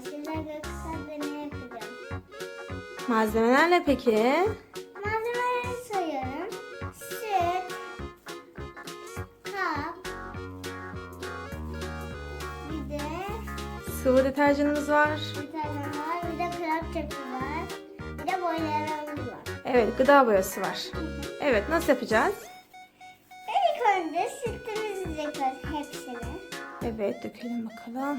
Sizler göksel deney yapacağım. Malzemelerle peki? Malzemeleri sayıyorum. Süt, kap, bir de Sıvı deterjanımız var. deterjan var, bir de krep çöpü var, bir de boyalarımız var. Evet gıda boyası var. Evet nasıl yapacağız? İlk önce sütümüzü döküyoruz hepsini. Evet dökelim bakalım.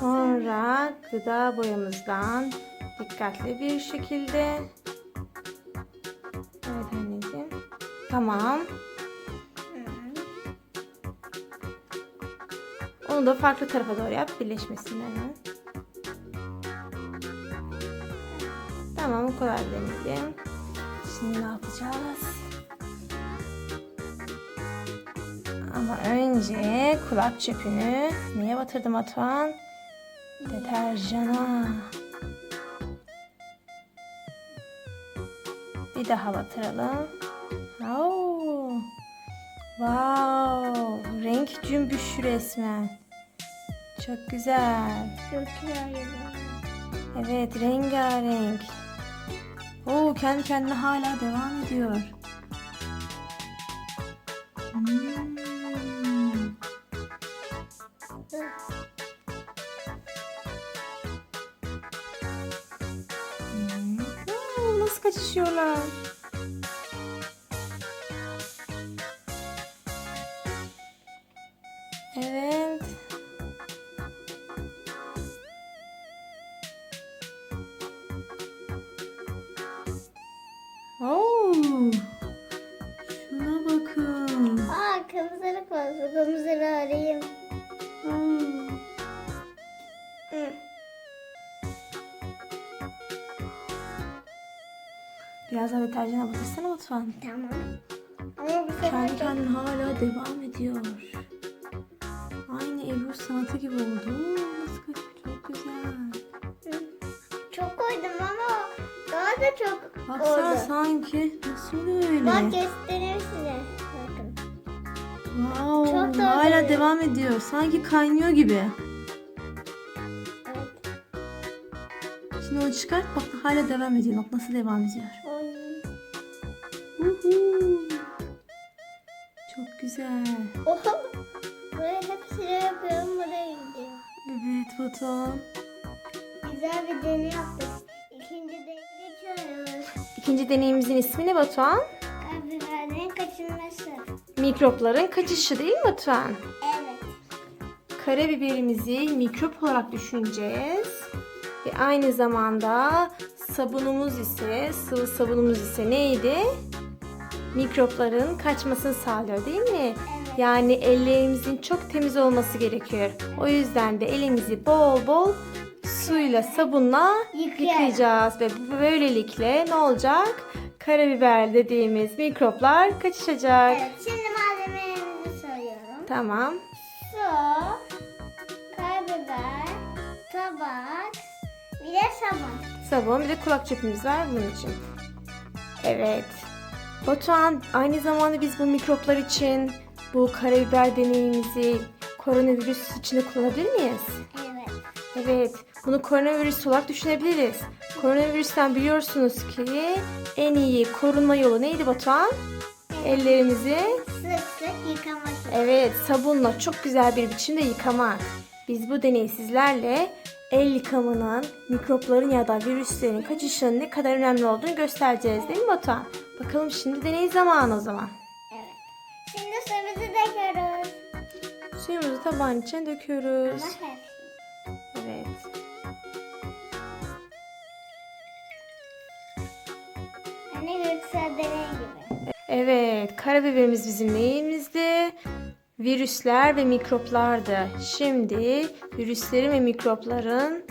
Sonra gıda boyamızdan dikkatli bir şekilde Evet anneciğim. Tamam. Onu da farklı tarafa doğru yap birleşmesinden. Tamam o kadar denedim. Şimdi ne yapacağız? Ama önce kulak çöpünü neye batırdım Atuan? Deterjana. Bir daha batıralım. Oo. Wow, renk cümbüşü resmen. Çok güzel. Döküyorum. Evet, rengarenk. Oo, kendi kendine hala devam ediyor. Nasıl kaçışıyorlar? Evet. Oo. Şuna bakın. Aa kırmızılık oldu. Kırmızılı arayayım. Biraz daha deterjana batırsana lütfen. Tamam. Ama bu sefer Kendi kendine hala devam ediyor. Aynı Ebru sanatı gibi oldu. Oo, nasıl kaçıyor? Çok güzel. çok koydum ama daha da çok Baksana oldu. sanki. Nasıl öyle? Bak göstereyim size. Bakın. Wow, Çok hala öyle. devam ediyor. Sanki kaynıyor gibi. Evet. Şimdi onu çıkart bak hala devam ediyor. Bak nasıl devam ediyor. Uhu. Çok güzel. Oho. Böyle hepsini yapıyorum buraya gidiyor. Evet Batuhan. Güzel bir deney yaptık. İkinci deney geçiyoruz. İkinci deneyimizin ismi ne Batuhan? Karabiberin kaçınması. Mikropların kaçışı değil mi Batuhan? Evet. Karabiberimizi mikrop olarak düşüneceğiz. Ve aynı zamanda sabunumuz ise, sıvı sabunumuz ise neydi? Mikropların kaçmasını sağlıyor değil mi? Yani ellerimizin çok temiz olması gerekiyor. O yüzden de elimizi bol bol suyla, sabunla yıkayacağız. Ve böylelikle ne olacak? Karabiber dediğimiz mikroplar kaçışacak. Evet. Şimdi malzemelerimizi sayıyorum. Tamam. Su, karabiber, tabak, bir de sabun. Sabun bir de kulak çöpümüz var bunun için. Evet. Batuhan aynı zamanda biz bu mikroplar için bu karabiber deneyimizi koronavirüs için de kullanabilir miyiz? Evet. Evet. Bunu koronavirüs olarak düşünebiliriz. Koronavirüsten biliyorsunuz ki en iyi korunma yolu neydi Batuhan? Ellerimizi Sık sık yıkaması. Evet, sabunla çok güzel bir biçimde yıkamak. Biz bu deneyi sizlerle el yıkamanın, mikropların ya da virüslerin kaçışının ne kadar önemli olduğunu göstereceğiz değil mi Batuhan? Bakalım şimdi deney zamanı o zaman. Evet. Şimdi suyumuzu döküyoruz. Suyumuzu tabağın içine döküyoruz. Ama hepsini. Evet. Hani göksel deney gibi. Evet, karabiberimiz bizim neyimizdi? Virüsler ve mikroplardı. Şimdi virüslerin ve mikropların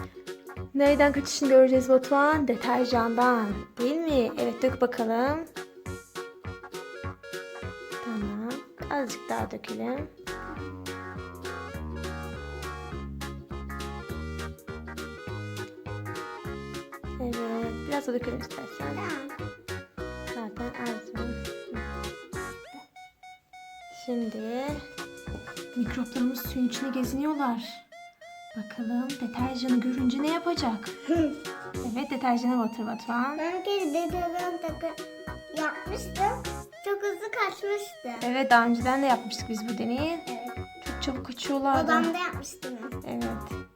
nereden kaçışını göreceğiz Batuhan? Deterjandan. Değil mi? Evet dök bakalım. Tamam. Azıcık daha dökelim. Evet. Biraz da dökelim istersen. Tamam. Mikroplarımız suyun içine geziniyorlar. Bakalım deterjanı görünce ne yapacak? Evet deterjana batır Batuhan. Ben bir kere deterjan takı yapmıştım. Çok hızlı kaçmıştı. Evet daha önceden de yapmıştık biz bu deneyi. Evet. Çok çabuk kaçıyorlardı. Odamda yapmıştım. Evet.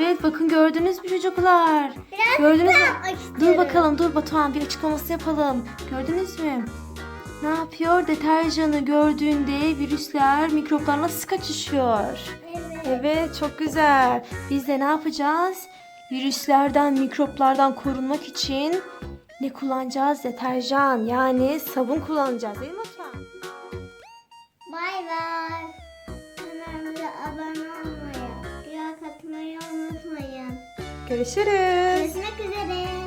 Evet bakın gördünüz mü çocuklar? Biraz Gördünüz mü? Dur bakalım dur Batuhan bir açıklaması yapalım. Gördünüz mü? Ne yapıyor? Deterjanı gördüğünde virüsler, mikroplar nasıl kaçışıyor? Evet. Evet çok güzel. Biz de ne yapacağız? Virüslerden, mikroplardan korunmak için ne kullanacağız? Deterjan yani sabun kullanacağız değil mi Batuhan? Bay bay. Kanalımıza abone Görüşürüz. Görüşmek üzere.